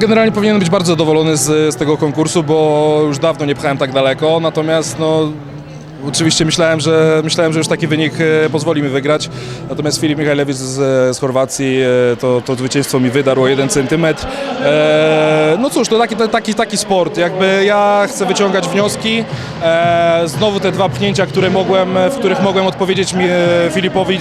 Generalnie powinienem być bardzo zadowolony z, z tego konkursu, bo już dawno nie pchałem tak daleko, natomiast no, oczywiście myślałem, że, myślałem, że już taki wynik e, pozwoli mi wygrać, natomiast Filip Michajlewicz z, z Chorwacji e, to, to zwycięstwo mi wydarło jeden centymetr. E, no cóż, to taki, taki, taki sport, jakby ja chcę wyciągać wnioski, e, znowu te dwa pchnięcia, które mogłem, w których mogłem odpowiedzieć mi, e, Filipowi,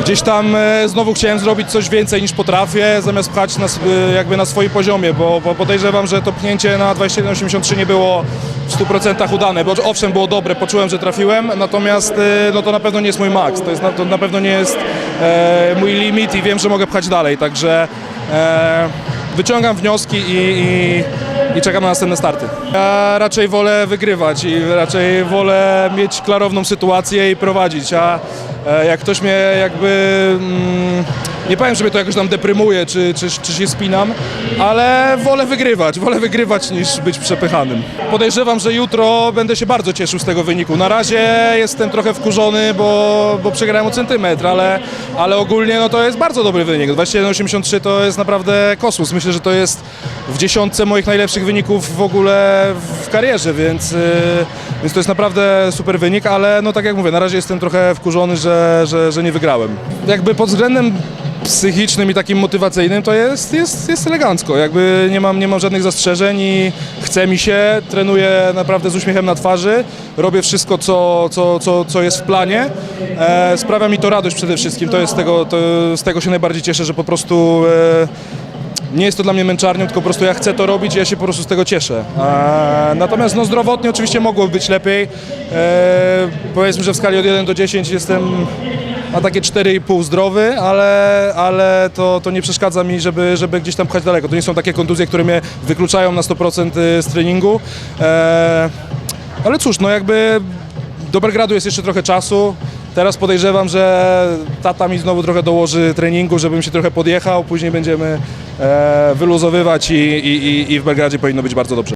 Gdzieś tam e, znowu chciałem zrobić coś więcej niż potrafię, zamiast pchać na, e, jakby na swoim poziomie, bo, bo podejrzewam, że to pchnięcie na 21,83 nie było w 100% udane, bo owszem było dobre, poczułem, że trafiłem, natomiast e, no to na pewno nie jest mój maks, to, jest, to na pewno nie jest e, mój limit i wiem, że mogę pchać dalej, także e, wyciągam wnioski i, i, i czekam na następne starty. Ja raczej wolę wygrywać i raczej wolę mieć klarowną sytuację i prowadzić, a e, jak ktoś mnie jakby... Mm, nie powiem, że mnie to jakoś tam deprymuje, czy, czy, czy się spinam, ale wolę wygrywać, wolę wygrywać niż być przepychanym. Podejrzewam, że jutro będę się bardzo cieszył z tego wyniku. Na razie jestem trochę wkurzony, bo, bo przegrałem o centymetr, ale, ale ogólnie no to jest bardzo dobry wynik. 21,83 to jest naprawdę kosmos. Myślę, że to jest w dziesiątce moich najlepszych wyników w ogóle w karierze, więc, yy, więc to jest naprawdę super wynik, ale no tak jak mówię, na razie jestem trochę wkurzony, że, że, że nie wygrałem. Jakby pod względem psychicznym i takim motywacyjnym to jest, jest, jest elegancko. Jakby nie mam, nie mam żadnych zastrzeżeń i chce mi się, trenuję naprawdę z uśmiechem na twarzy, robię wszystko, co, co, co, co jest w planie. E, sprawia mi to radość przede wszystkim. To jest tego, to, z tego się najbardziej cieszę, że po prostu e, nie jest to dla mnie męczarnią, tylko po prostu ja chcę to robić i ja się po prostu z tego cieszę. E, natomiast no, zdrowotnie oczywiście mogło być lepiej. E, powiedzmy, że w skali od 1 do 10 jestem na takie 4,5 zdrowy, ale, ale to, to nie przeszkadza mi, żeby, żeby gdzieś tam pchać daleko. To nie są takie kontuzje, które mnie wykluczają na 100% z treningu. E, ale cóż, no jakby do Belgradu jest jeszcze trochę czasu. Teraz podejrzewam, że tata mi znowu trochę dołoży treningu, żebym się trochę podjechał. Później będziemy e, wyluzowywać i, i- i w Belgradzie powinno być bardzo dobrze.